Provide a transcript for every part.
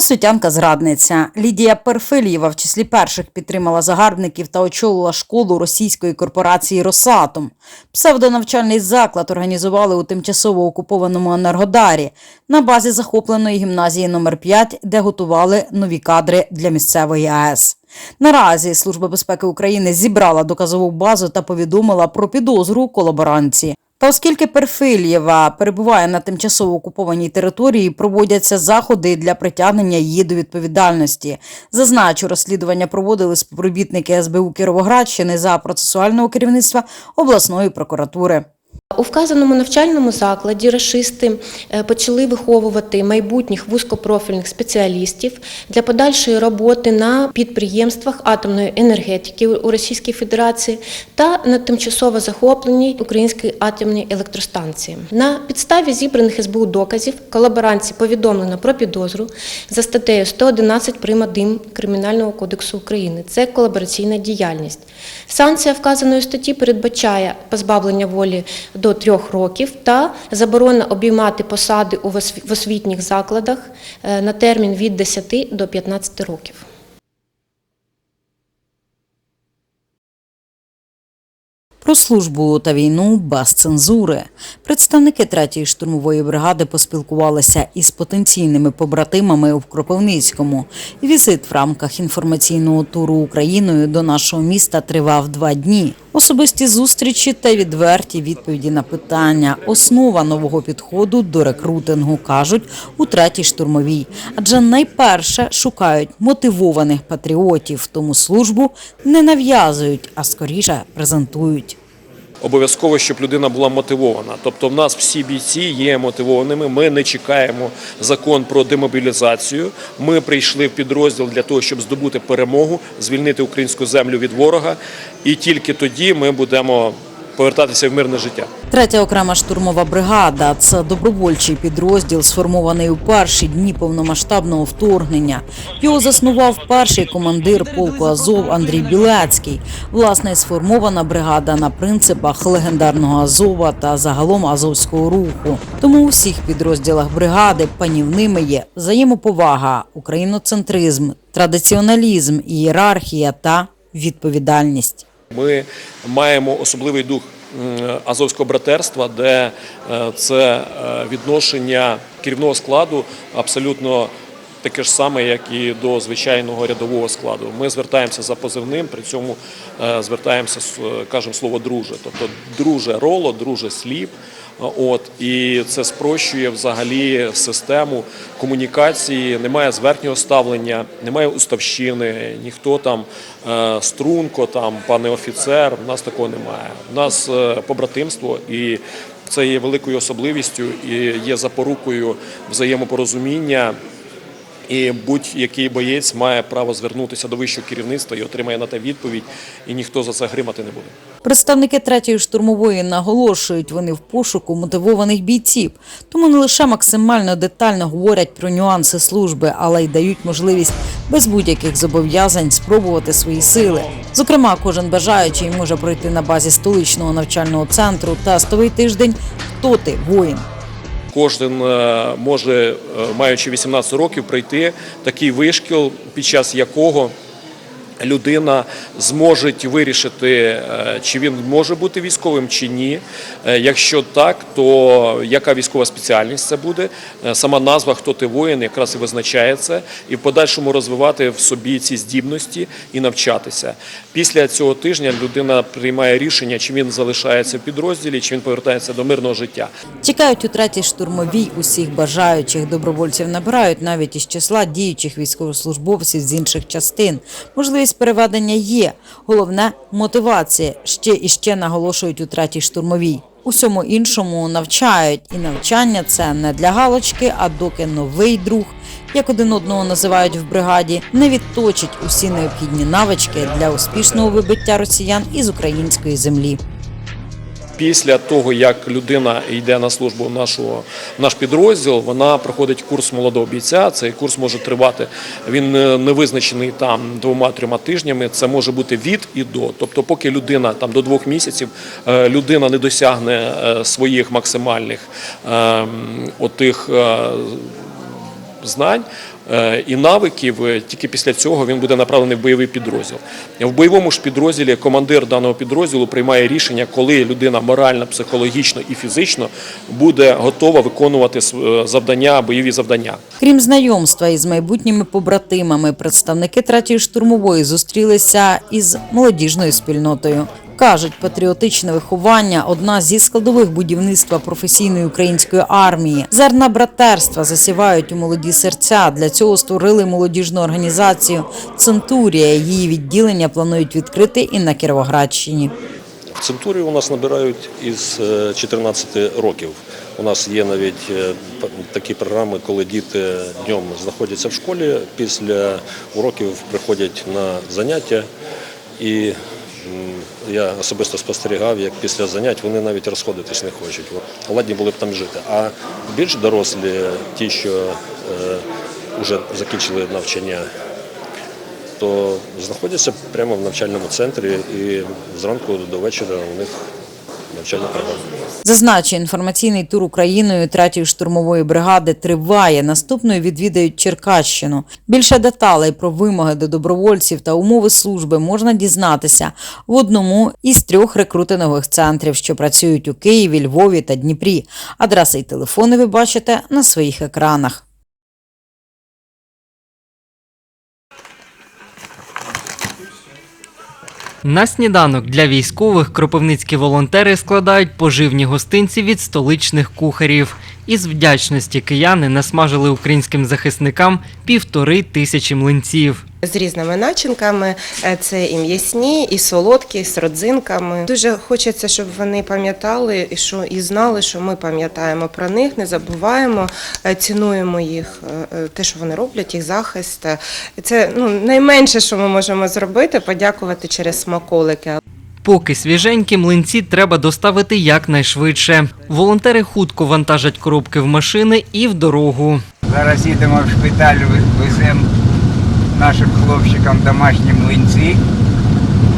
Освітянка-зрадниця Лідія Перфильєва в числі перших підтримала загарбників та очолила школу російської корпорації Росатом. Псевдонавчальний заклад організували у тимчасово окупованому Енергодарі на базі захопленої гімназії номер 5 де готували нові кадри для місцевої АЕС. Наразі Служба безпеки України зібрала доказову базу та повідомила про підозру колаборанці. Та оскільки Перфильєва перебуває на тимчасово окупованій території, проводяться заходи для притягнення її до відповідальності. Зазначу, розслідування проводили співробітники СБУ Кіровоградщини за процесуального керівництва обласної прокуратури. У вказаному навчальному закладі рашисти е, почали виховувати майбутніх вузькопрофільних спеціалістів для подальшої роботи на підприємствах атомної енергетики у Російській Федерації та на тимчасово захопленій українській атомній електростанції. На підставі зібраних СБУ доказів колаборанці повідомлено про підозру за статтею 111 прим. 1 Кримінального кодексу України. Це колабораційна діяльність. Санкція вказаної статті передбачає позбавлення волі до трьох років та заборона обіймати посади у освітніх закладах е, на термін від 10 до 15 років. Про службу та війну без цензури. Представники третьої штурмової бригади поспілкувалися із потенційними побратимами у Кропивницькому. Візит в рамках інформаційного туру Україною до нашого міста тривав два дні. Особисті зустрічі та відверті відповіді на питання основа нового підходу до рекрутингу кажуть у третій штурмовій. Адже найперше шукають мотивованих патріотів, тому службу не нав'язують, а скоріше презентують. Обов'язково, щоб людина була мотивована. Тобто, в нас всі бійці є мотивованими. Ми не чекаємо закон про демобілізацію. Ми прийшли в підрозділ для того, щоб здобути перемогу, звільнити українську землю від ворога, і тільки тоді ми будемо повертатися в мирне життя. Третя окрема штурмова бригада це добровольчий підрозділ, сформований у перші дні повномасштабного вторгнення. Його заснував перший командир полку Азов Андрій Білецький. Власне, сформована бригада на принципах легендарного Азова та загалом азовського руху. Тому у всіх підрозділах бригади панівними є взаємоповага, україноцентризм, традиціоналізм, ієрархія та відповідальність. Ми маємо особливий дух азовського братерства, де е, це е, відношення керівного складу абсолютно таке ж саме, як і до звичайного рядового складу. Ми звертаємося за позивним, при цьому е, звертаємося, кажемо слово друже. Тобто друже роло, друже слів. От і це спрощує взагалі систему комунікації. Немає зверхнього ставлення, немає уставщини, ніхто там е, струнко, там пане офіцер. У нас такого немає. У нас е, побратимство і. Це є великою особливістю і є запорукою взаємопорозуміння. І будь-який боєць має право звернутися до вищого керівництва і отримає на те відповідь, і ніхто за це гримати не буде. Представники третьої штурмової наголошують, вони в пошуку мотивованих бійців, тому не лише максимально детально говорять про нюанси служби, але й дають можливість без будь-яких зобов'язань спробувати свої сили. Зокрема, кожен бажаючий може пройти на базі столичного навчального центру тестовий тиждень «Хто ти воїн?». Кожен е, може, е, маючи 18 років, пройти такий вишкіл, під час якого людина зможе вирішити, е, чи він може бути військовим чи ні. Е, Якщо так, то яка військова спеціальність це буде? Е, Сама назва Хто ти воїн якраз і визначає це, і в подальшому розвивати в собі ці здібності і навчатися. Після цього тижня людина приймає рішення, чи він залишається в підрозділі, чи він повертається до мирного життя. Чекають у третій штурмовій усіх бажаючих добровольців набирають навіть із числа діючих військовослужбовців з інших частин. Можливість переведення є. Головне мотивація. Ще і ще наголошують у третій штурмовій. Усьому іншому навчають, і навчання це не для галочки, а доки новий друг, як один одного називають в бригаді, не відточить усі необхідні навички для успішного вибиття росіян із української землі. Після того, як людина йде на службу в наш підрозділ, вона проходить курс молодого бійця. Цей курс може тривати. Він не визначений там двома-трьома тижнями. Це може бути від і до. Тобто, поки людина там до двох місяців е, людина не досягне е, своїх максимальних е, отих е, знань. Е, і навиків, е, тільки після цього він буде направлений в бойовий підрозділ. В бойовому ж підрозділі командир даного підрозділу приймає рішення, коли людина морально, психологічно і фізично буде готова виконувати е, завдання, бойові завдання. Крім знайомства із майбутніми побратимами, представники третьої штурмової зустрілися із молодіжною спільнотою. Кажуть, патріотичне виховання одна зі складових будівництва професійної української армії. Зерна братерства засівають у молоді серця. Для цього створили молодіжну організацію Центурія. Її відділення планують відкрити і на Кіровоградщині. В Центурі у нас набирають із е, 14 років. У нас є навіть е, такі програми, коли діти днем знаходяться в школі, після уроків приходять на заняття. І я особисто спостерігав, як після занять вони навіть розходитись не хочуть. Ладні були б там жити. А більш дорослі, ті, що вже закінчили навчання, то знаходяться прямо в навчальному центрі і зранку до вечора у них навчальна програма. Зазначу, інформаційний тур Україною третьої штурмової бригади триває. Наступною відвідають Черкащину. Більше деталей про вимоги до добровольців та умови служби можна дізнатися в одному із трьох рекрутингових центрів, що працюють у Києві, Львові та Дніпрі. Адреси і телефони ви бачите на своїх екранах. На сніданок для військових кропивницькі волонтери складають поживні гостинці від столичних кухарів. Із вдячності кияни насмажили українським захисникам півтори тисячі млинців. з різними начинками. Е, Це і м'ясні, і солодкі, з родзинками. Дуже хочеться, щоб вони пам'ятали і що і знали, що ми пам'ятаємо про них, не забуваємо, е, цінуємо їх, е, те, що вони роблять, їх захист. Це ну найменше, що ми можемо зробити, подякувати через смаколики. Поки свіженькі млинці треба доставити якнайшвидше. Волонтери хутко вантажать коробки в машини і в дорогу. Зараз їдемо в шпиталь, веземо нашим хлопчикам домашні млинці.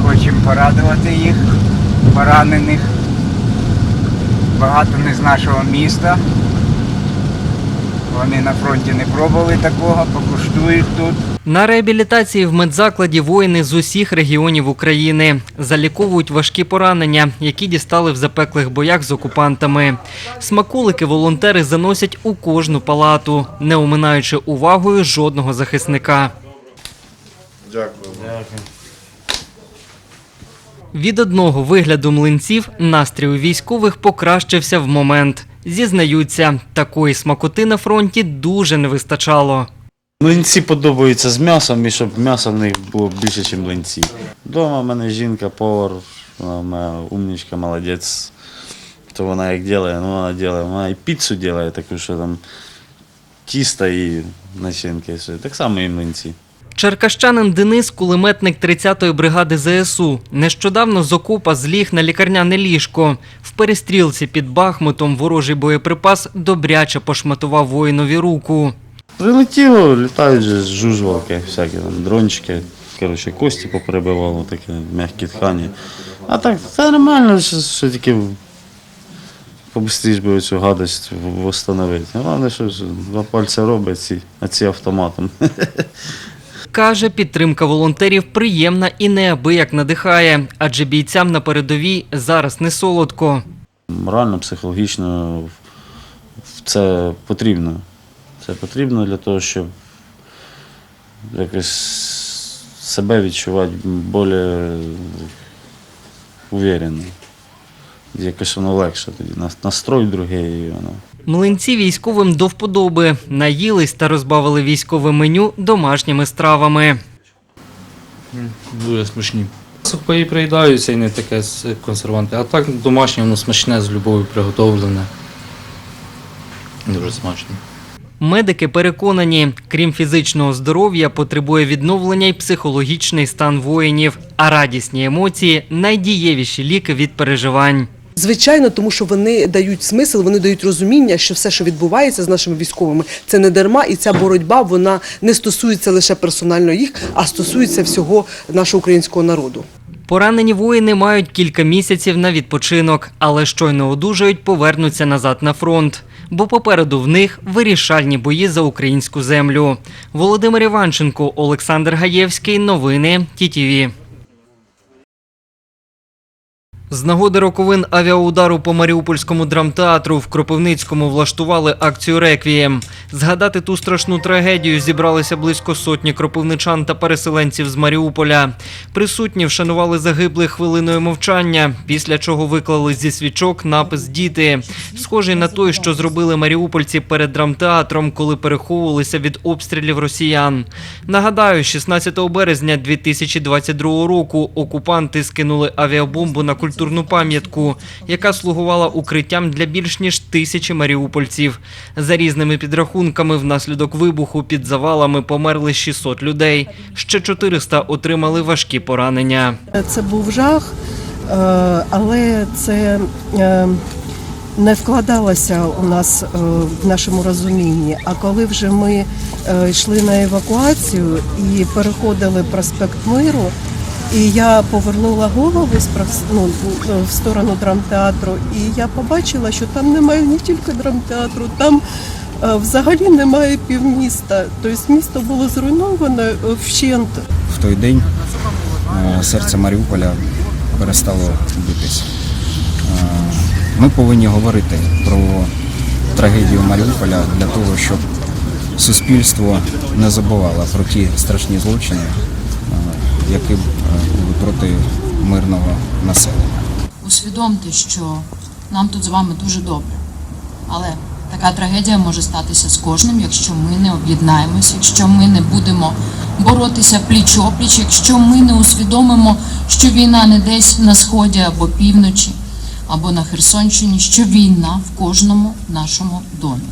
Хочемо порадувати їх, поранених. Багато не з нашого міста. Вони на фронті не пробували такого, покуштують тут. На реабілітації в медзакладі воїни з усіх регіонів України заліковують важкі поранення, які дістали в запеклих боях з окупантами. Смаколики волонтери заносять у кожну палату, не оминаючи увагою жодного захисника. Від одного вигляду млинців настрій у військових покращився в момент. Зізнаються, такої смакоти на фронті дуже не вистачало. Млинці подобаються з м'ясом і щоб м'яса в них було більше, ніж млинці. Дома в мене жінка, повар, вона моя умничка, молодець. То вона як робить, ну вона робить. Вона і піцу робить, таку, що там тісто і начинки. все. Так само і млинці. Черкащанин Денис, кулеметник 30-ї бригади ЗСУ, нещодавно з окопа зліг на лікарняне ліжко. В перестрілці під Бахмутом ворожий боєприпас добряче пошматував воїнові руку. Прилетіло, літають же жужвалки, всякі там дрончики. Коротше, кості поперебивало, такі м'які ткані. А так, це нормально, що, що тільки побыстріш би цю гадость встановити. Головне, що два пальці робить, ці, а ці автоматом. Каже, підтримка волонтерів приємна і неабияк надихає, адже бійцям на передовій зараз не солодко. Морально, психологічно це потрібно. Це потрібно для того, щоб якось себе відчувати більш уверено. Якось воно легше тоді. Настрой другий, воно. Млинці військовим до вподоби наїлись та розбавили військове меню домашніми стравами. Дуже смачні. Сухпаї приїдаються і не таке з консерванти. А так домашнє воно смачне, з любов'ю приготовлене. Дуже смачно. Медики переконані, крім фізичного здоров'я, потребує відновлення й психологічний стан воїнів, а радісні емоції найдієвіші ліки від переживань. Звичайно, тому що вони дають смисл, вони дають розуміння, що все, що відбувається з нашими військовими, це не дарма, і ця боротьба вона не стосується лише персонально їх, а стосується всього нашого українського народу. Поранені воїни мають кілька місяців на відпочинок, але щойно одужають, повернуться назад на фронт. Бо попереду в них вирішальні бої за українську землю. Володимир Іванченко, Олександр Гаєвський. Новини ТІТІВІ. З нагоди роковин авіаудару по Маріупольському драмтеатру в Кропивницькому влаштували акцію Реквієм. Згадати ту страшну трагедію зібралися близько сотні кропивничан та переселенців з Маріуполя. Присутні вшанували загиблих хвилиною мовчання, після чого виклали зі свічок напис Діти, схожий на той, що зробили маріупольці перед драмтеатром, коли переховувалися від обстрілів росіян. Нагадаю, 16 березня 2022 року окупанти скинули авіабомбу на культурну пам'ятку, яка слугувала укриттям для більш ніж тисячі маріупольців. За різними підрахунками, внаслідок вибуху під завалами померли 600 людей. Ще 400 отримали важкі поранення. Це був жах, е, але це е, не вкладалося у нас е, в нашому розумінні. А коли вже ми йшли на евакуацію і переходили проспект Миру, і я повернула голову ну, в сторону драмтеатру, і я побачила, що там немає не тільки драмтеатру, там е, взагалі немає півміста. Тобто місто було зруйноване е, вщент. в той день е, серце Маріуполя перестало битись. Ми повинні говорити про трагедію Маріуполя для того, щоб суспільство не забувало про ті страшні злочини, які е, були проти мирного населення. усвідомте, що нам тут з вами дуже добре. Але така трагедія може статися з кожним, якщо ми не об'єднаємось, якщо ми не будемо боротися пліч-опліч, якщо ми не усвідомимо, що війна не десь на сході або півночі, або на Херсонщині, що війна в кожному нашому домі.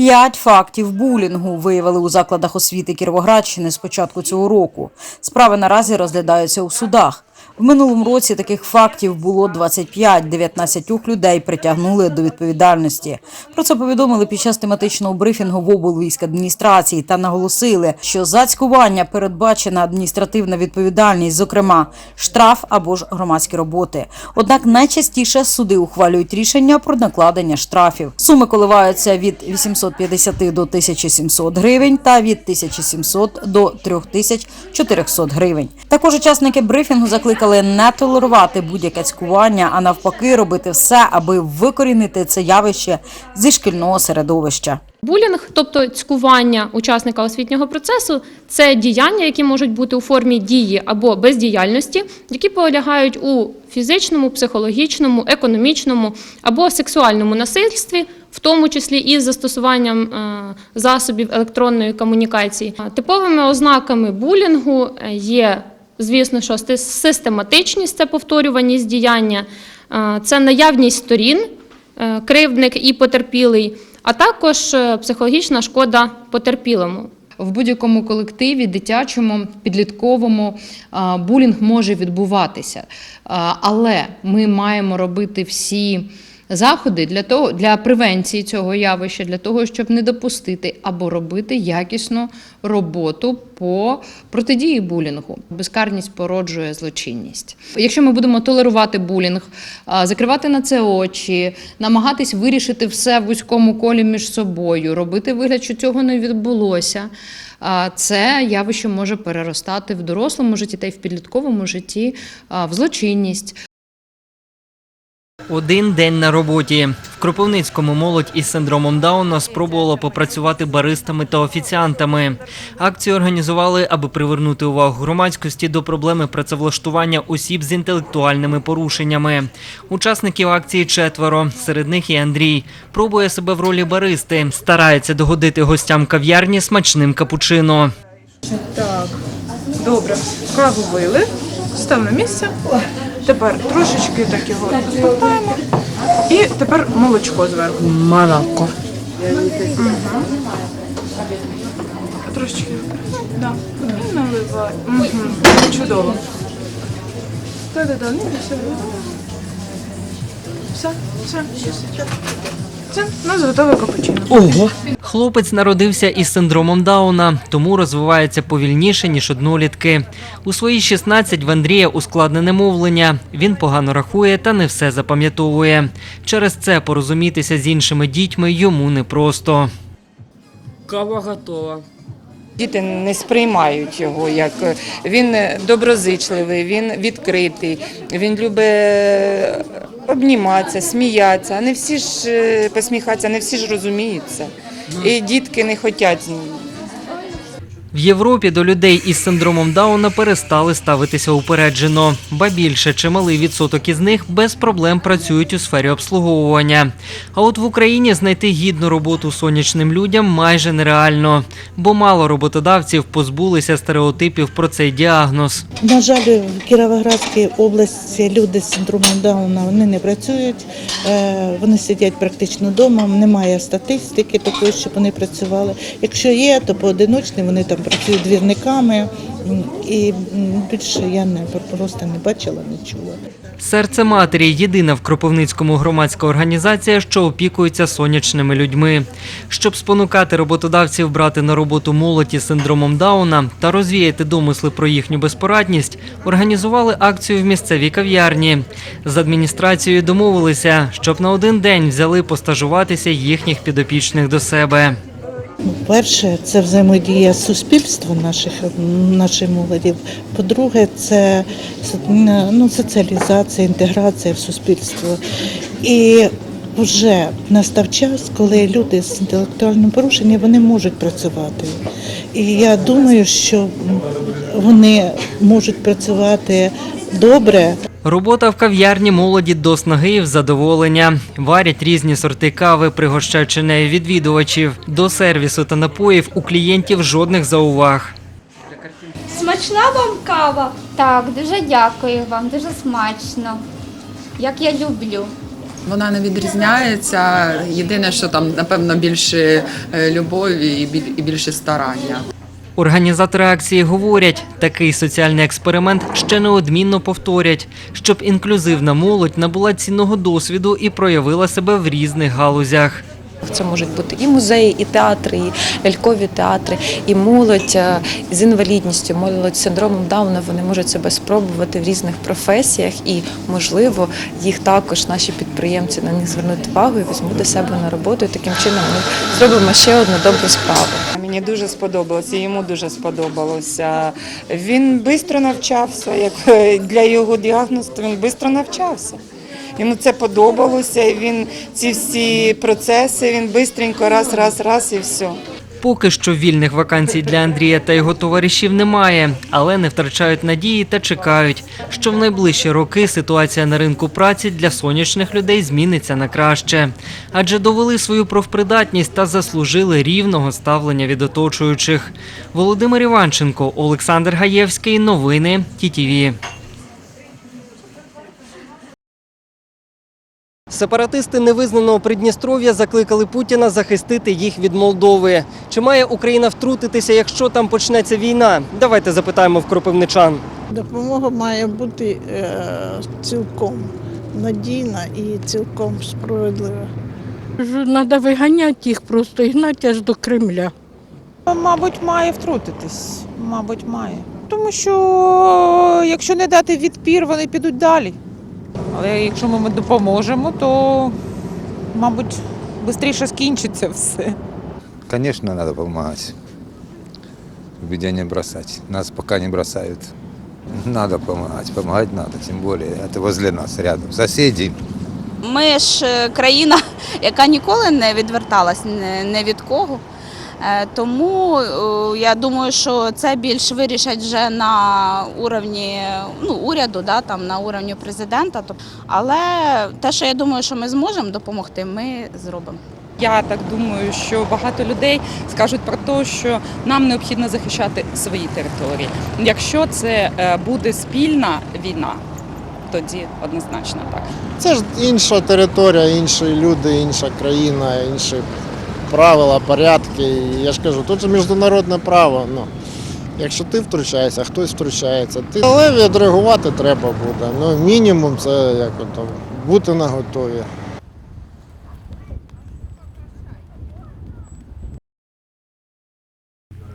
П'ять фактів булінгу виявили у закладах освіти Кіровоградщини з початку цього року. Справи наразі розглядаються у судах. В минулому році таких фактів було 25, 19 людей притягнули до відповідальності. Про це повідомили під час тематичного брифінгу в облвійськадміністрації та наголосили, що за цькування передбачена адміністративна відповідальність, зокрема штраф або ж громадські роботи. Однак найчастіше суди ухвалюють рішення про накладення штрафів. Суми коливаються від 850 до 1700 гривень та від 1700 до 3400 гривень. Також учасники брифінгу закликали не толерувати будь-яке цькування, а навпаки робити все, аби викорінити це явище зі шкільного середовища. Булінг, тобто цькування учасника освітнього процесу, це діяння, які можуть бути у формі дії або бездіяльності, які полягають у фізичному, психологічному, економічному або сексуальному насильстві, в тому числі із застосуванням е, засобів електронної комунікації. Типовими ознаками булінгу е, є, звісно, що систематичність, це повторюваність діяння, е, це наявність сторін, е, кривдник і потерпілий, а також е, психологічна шкода потерпілому. В будь-якому колективі, дитячому, підлітковому булінг може відбуватися. Але ми маємо робити всі заходи для того для превенції цього явища, для того, щоб не допустити або робити якісну роботу по протидії булінгу. Безкарність породжує злочинність. Якщо ми будемо толерувати булінг, закривати на це очі, намагатись вирішити все в вузькому колі між собою, робити вигляд, що цього не відбулося. а, Це явище може переростати в дорослому житті та й в підлітковому житті в злочинність. Один день на роботі. В Кропивницькому молодь із синдромом Дауна спробувала попрацювати баристами та офіціантами. Акцію організували, аби привернути увагу громадськості до проблеми працевлаштування осіб з інтелектуальними порушеннями. Учасників акції четверо. Серед них і Андрій. Пробує себе в ролі баристи. Старається догодити гостям кав'ярні смачним капучино. Так, добре. Каву вили, став на місце. Тепер трошечки так його змотаємо. І тепер молочко зверху. Молоко. Угу. Трошечки. Да. І наливай. Угу. Чудово. Так-да-да, ну все. Все, все. Це у нас готове капучино. Ого, Хлопець народився із синдромом Дауна, тому розвивається повільніше, ніж однолітки. У свої 16 в Андрія ускладнене мовлення. Він погано рахує та не все запам'ятовує. Через це порозумітися з іншими дітьми йому непросто. Кава готова. Діти не сприймають його як він доброзичливий, він відкритий, він любить обніматися, сміятися. Не всі ж е, посміхатися, не всі ж розуміються. І дітки не хочуть. В Європі до людей із синдромом Дауна перестали ставитися упереджено. Ба більше, чималий відсоток із них без проблем працюють у сфері обслуговування. А от в Україні знайти гідну роботу сонячним людям майже нереально, бо мало роботодавців позбулися стереотипів про цей діагноз. На жаль, в Кіровоградській області люди з синдромом Дауна вони не працюють, е, вони сидять практично вдома, немає статистики такої, щоб вони працювали. Якщо є, то поодиночні вони там працюють двірниками, і більше я не просто не бачила, не чула. Серце матері єдина в Кропивницькому громадська організація, що опікується сонячними людьми. Щоб спонукати роботодавців брати на роботу молодь із синдромом Дауна та розвіяти домисли про їхню безпорадність, організували акцію в місцевій кав'ярні. З адміністрацією домовилися, щоб на один день взяли постажуватися їхніх підопічних до себе. Перше, це взаємодія з суспільством наших, нашої молоді. По-друге, це ну, соціалізація, інтеграція в суспільство. І вже настав час, коли люди з інтелектуальним порушенням вони можуть працювати. І я думаю, що вони можуть працювати добре. Робота в кав'ярні молоді до снаги і в задоволення. Варять різні сорти кави, пригощаючи нею відвідувачів. До сервісу та напоїв у клієнтів жодних зауваг. Смачна вам кава? Так, дуже дякую вам, дуже смачно. Як я люблю. Вона не відрізняється. Єдине, що там, напевно, більше е, любові і біль- і більше старання. Організатори акції говорять, такий соціальний експеримент ще неодмінно повторять, щоб інклюзивна молодь набула цінного досвіду і проявила себе в різних галузях. Це можуть бути і музеї, і театри, і лялькові театри, і молодь е, з інвалідністю, молодь з синдромом Дауна. Вони можуть себе спробувати в різних професіях, і можливо їх також наші підприємці на них звернуть увагу і візьмуть до себе на роботу. І таким чином ми зробимо ще одну добру справу. Мені дуже сподобалося, йому дуже сподобалося. Він швидко навчався, як е, для його діагнозу, він швидко навчався. Йому це подобалося, він ці всі процеси, він швидко раз, раз, раз і все. Поки що вільних вакансій для Андрія та його товаришів немає, але не втрачають надії та чекають, що в найближчі роки ситуація на ринку праці для сонячних людей зміниться на краще, адже довели свою профпридатність та заслужили рівного ставлення від оточуючих. Володимир Іванченко, Олександр Гаєвський. Новини ТІТІВІ. Сепаратисти невизнаного Придністров'я закликали Путіна захистити їх від Молдови. Чи має Україна втрутитися, якщо там почнеться війна? Давайте запитаємо в кропивничан. Допомога має бути е, цілком надійна і цілком справедлива. Треба виганяти їх, просто і гнати аж до Кремля. Мабуть, має втрутитись. Мабуть, має. Тому що якщо не дати відпір, вони підуть далі. Але якщо ми допоможемо, то, мабуть, швидше скінчиться все. Конечно, надо помогать. В беде не бросать. Нас пока не бросают. Надо помогать. Помогать надо, тем более это возле нас, рядом. Соседи. Ми ж е, країна, яка ніколи не відверталась ні від кого. Е, Тому е, я думаю, що це більш вирішать вже на уровні ну, уряду, да, там, на уровні президента. Але те, що я думаю, що ми зможемо допомогти, ми зробимо. Я так думаю, що багато людей скажуть про те, що нам необхідно захищати свої території. Якщо це е, буде спільна війна, тоді однозначно так. Це ж інша територія, інші люди, інша країна, інші правила, порядки. Я ж кажу, тут же міжнародне право. Ну, якщо ти втручаєшся, хтось втручається. Ти... Але відреагувати треба буде. Ну, мінімум це як ото, бути на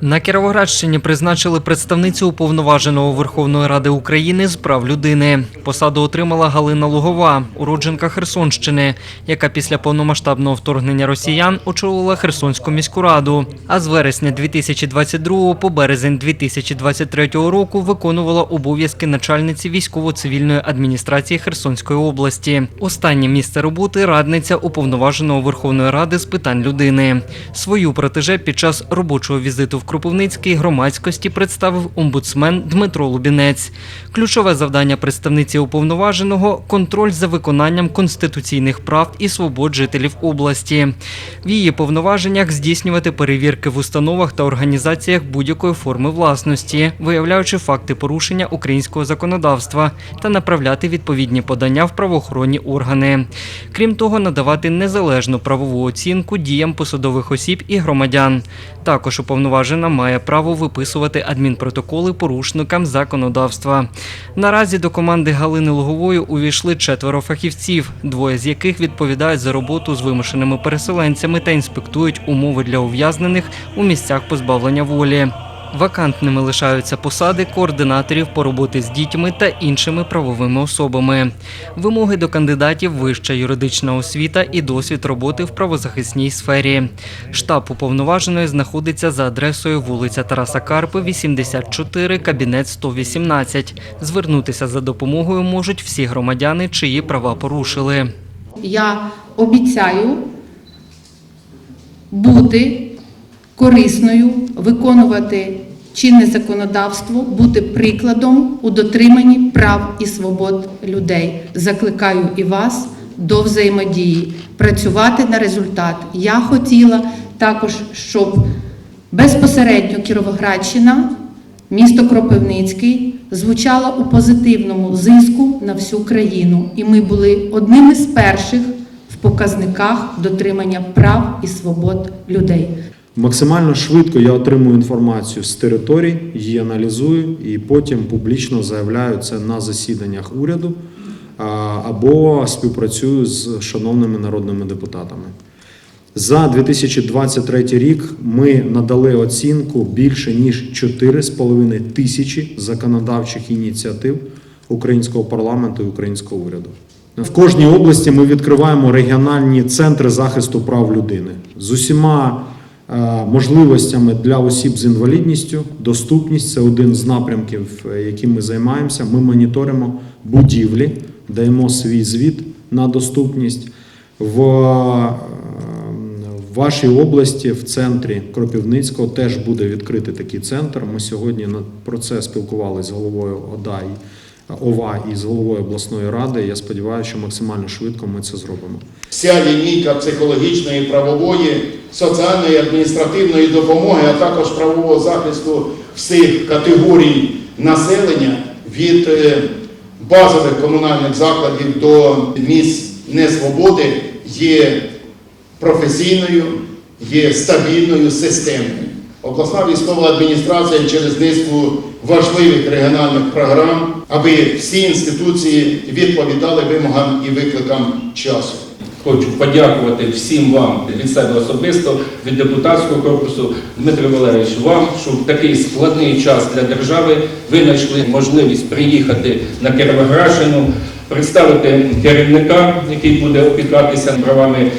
На Кіровоградщині призначили представницю уповноваженого Верховної Ради України з прав людини. Посаду отримала Галина Лугова, уродженка Херсонщини, яка після повномасштабного вторгнення росіян очолила Херсонську міську раду. А з вересня 2022 по березень 2023 року виконувала обов'язки начальниці військово-цивільної адміністрації Херсонської області. Останнє місце роботи радниця уповноваженого Верховної Ради з питань людини. Свою протеже під час робочого візиту в Кропивницький громадськості представив омбудсмен Дмитро Лубінець. Ключове завдання представниці уповноваженого контроль за виконанням конституційних прав і свобод жителів області. В її повноваженнях здійснювати перевірки в установах та організаціях будь-якої форми власності, виявляючи факти порушення українського законодавства та направляти відповідні подання в правоохоронні органи. Крім того, надавати незалежну правову оцінку діям посадових осіб і громадян. Також уповноважена має право виписувати адмінпротоколи порушникам законодавства. Наразі до команди Галини Лугової увійшли четверо фахівців, двоє з яких відповідають за роботу з вимушеними переселенцями та інспектують умови для ув'язнених у місцях позбавлення волі. Вакантними лишаються посади координаторів по роботі з дітьми та іншими правовими особами. Вимоги до кандидатів вища юридична освіта і досвід роботи в правозахисній сфері. Штаб уповноваженої знаходиться за адресою вулиця Тараса Карпи, 84, кабінет 118. Звернутися за допомогою можуть всі громадяни, чиї права порушили. Я обіцяю бути корисною, виконувати чинне законодавство, бути прикладом у дотриманні прав і свобод людей. Закликаю і вас до взаємодії, працювати на результат. Я хотіла також, щоб безпосередньо Кіровоградщина, місто Кропивницький звучала у позитивному зиску на всю країну, і ми були одними з перших в показниках дотримання прав і свобод людей. Максимально швидко я отримую інформацію з територій, її аналізую і потім публічно заявляю це на засіданнях уряду або співпрацюю з шановними народними депутатами. За 2023 рік ми надали оцінку більше ніж 4,5 тисячі законодавчих ініціатив українського парламенту і українського уряду. В кожній області ми відкриваємо регіональні центри захисту прав людини з усіма можливостями для осіб з інвалідністю. Доступність це один з напрямків, е, яким ми займаємося. Ми моніторимо будівлі, даємо свій звіт на доступність в е, вашій області, в центрі Кропивницького, теж буде відкритий такий центр. Ми сьогодні про це спілкувалися з головою ОДА ОВА і з головою обласної ради. Я сподіваюся, що максимально швидко ми це зробимо. Вся лінійка психологічної, правової, соціальної, адміністративної допомоги, а також правового захисту всіх категорій населення від е, базових комунальних закладів до місць несвободи є професійною, є стабільною, системною. Обласна військова адміністрація через низку важливих регіональних програм, аби всі інституції відповідали вимогам і викликам часу. Хочу подякувати всім вам від себе особисто, від депутатського корпусу, Дмитро Валерійович, вам, що в такий складний час для держави ви знайшли можливість приїхати на Кіровоградщину, представити керівника, який буде опікатися правами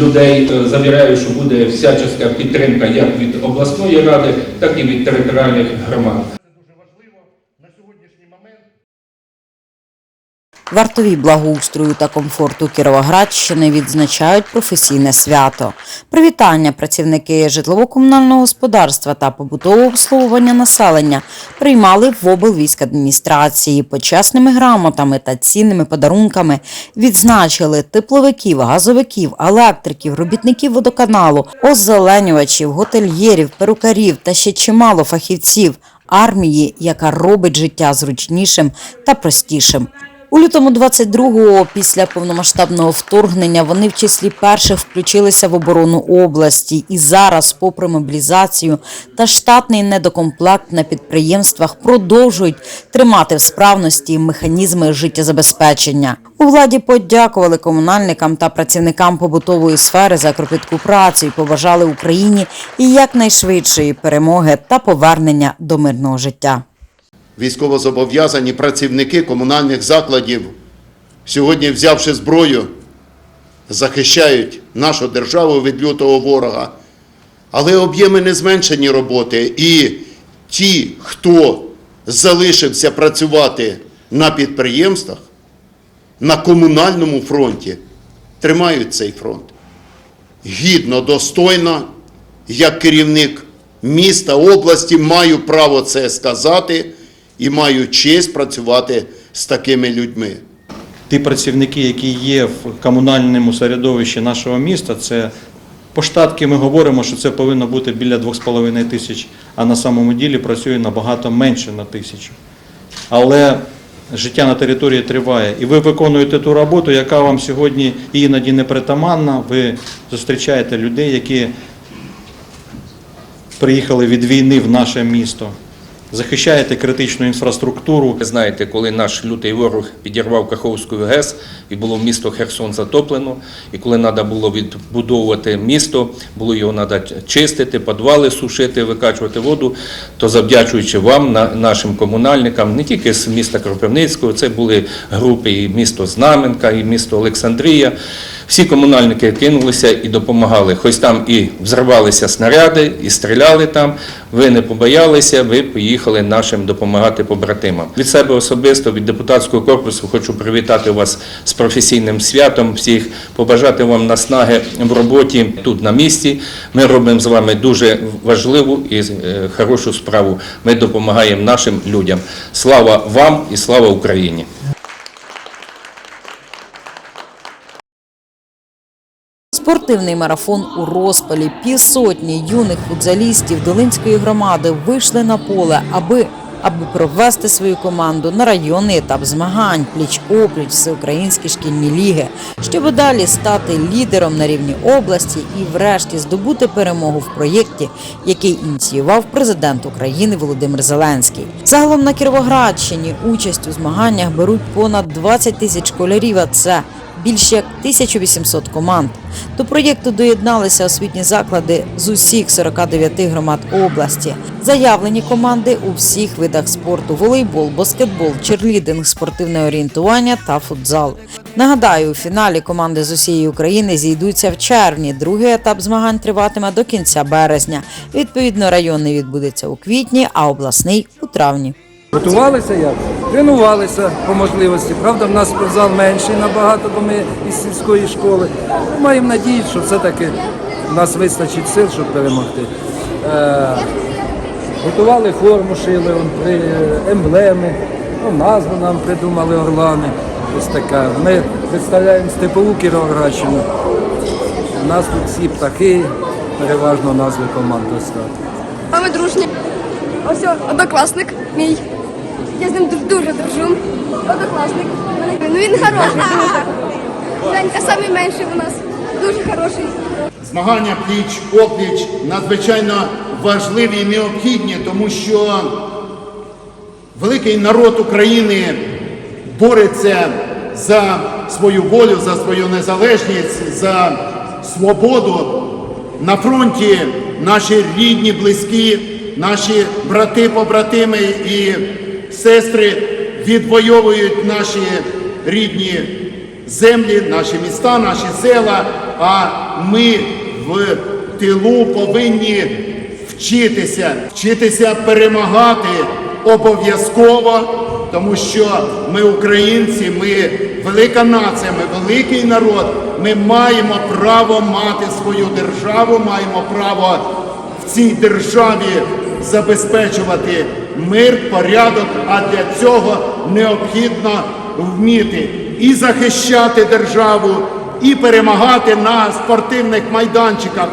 людей. Е, Завіряю, що буде всяческа підтримка як від обласної ради, так і від територіальних громад. Вартові благоустрою та комфорту Кіровоградщини відзначають професійне свято. Привітання працівники житлово-комунального господарства та побутового обслуговування населення приймали в облвійськадміністрації почесними грамотами та цінними подарунками. Відзначили тепловиків, газовиків, електриків, робітників водоканалу, озеленювачів, готельєрів, перукарів та ще чимало фахівців армії, яка робить життя зручнішим та простішим. У лютому 22-го, після повномасштабного вторгнення, вони в числі перших включилися в оборону області і зараз, попри мобілізацію та штатний недокомплект на підприємствах, продовжують тримати в справності механізми життєзабезпечення. У владі подякували комунальникам та працівникам побутової сфери за кропітку працю і побажали Україні і якнайшвидшої перемоги та повернення до мирного життя. Військовозобов'язані працівники комунальних закладів, сьогодні, взявши зброю, захищають нашу державу від лютого ворога. Але об'єми не зменшені роботи. І ті, хто залишився працювати на підприємствах, на комунальному фронті, тримають цей фронт. Гідно, достойно, як керівник міста, області, маю право це сказати і маю честь працювати з такими людьми. ті працівники, які є в комунальному середовищі нашого міста, це по штатки ми говоримо, що це повинно бути біля 2,5 тисяч, а на самому ділі працює набагато менше на тисячу. Але життя на території триває. І ви виконуєте ту роботу, яка вам сьогодні іноді непритаманна. Ви зустрічаєте людей, які приїхали від війни в наше місто. Захищаєте критичну інфраструктуру. Ви знаєте, коли наш лютий ворог підірвав Каховську ГЕС і було місто Херсон затоплено, і коли треба було відбудовувати місто, було його треба чистити, підвали сушити, викачувати воду, то завдячуючи вам, нашим комунальникам, не тільки з міста Кропивницького, це були групи і місто Знаменка, і місто Олександрія. Всі комунальники кинулися і допомагали. Хоч там і взривалися снаряди, і стріляли там. Ви не побоялися, ви поїхали нашим допомагати побратимам. Від себе особисто, від депутатського корпусу, хочу привітати вас з професійним святом всіх, побажати вам наснаги в роботі тут на місці. Ми робимо з вами дуже важливу і е, хорошу справу. Ми допомагаємо нашим людям. Слава вам і слава Україні! Спортивний марафон у розпалі. Півсотні юних футзалістів Долинської громади вийшли на поле, аби аби провести свою команду на районний етап змагань пліч-опліч всеукраїнські шкільні ліги, щоб далі стати лідером на рівні області і, врешті, здобути перемогу в проєкті, який ініціював президент України Володимир Зеленський. Загалом на Кіровоградщині участь у змаганнях беруть понад 20 тисяч школярів. А це більше як 1800 команд. До проєкту доєдналися освітні заклади з усіх 49 громад області. Заявлені команди у всіх видах спорту: волейбол, баскетбол, черлідинг, спортивне орієнтування та футзал. Нагадаю, у фіналі команди з усієї України зійдуться в червні. Другий етап змагань триватиме до кінця березня. Відповідно, районний відбудеться у квітні, а обласний у травні. Готувалися як? Тренувалися по можливості. Правда, в нас спортзал менший набагато, бо ми із сільської школи. Ми маємо надію, що все-таки в нас вистачить сил, щоб перемогти. Е, готували форму, шили, при, емблеми, ну, назву нам придумали орлани. Ось така. Ми представляємо степову Кіровоградщину. У нас тут всі птахи, переважно назви команд достатньо. А ми дружні. Ось однокласник мій. Я з ним ду- дуже дружу. Однокласник. Ну він хороший, дуже. Самий менший у нас. Дуже хороший. Змагання пліч-опліч надзвичайно важливі і необхідні, тому що великий народ України бореться за свою волю, за свою незалежність, за свободу. На фронті наші рідні, близькі, наші брати-побратими і сестри відвоюють наші рідні землі, наші міста, наші села. А ми в тилу повинні вчитися, вчитися перемагати обов'язково, тому що ми українці, ми велика нація, ми великий народ. Ми маємо право мати свою державу, маємо право в цій державі забезпечувати мир, порядок, а для цього необхідно вміти і захищати державу, і перемагати на спортивних майданчиках.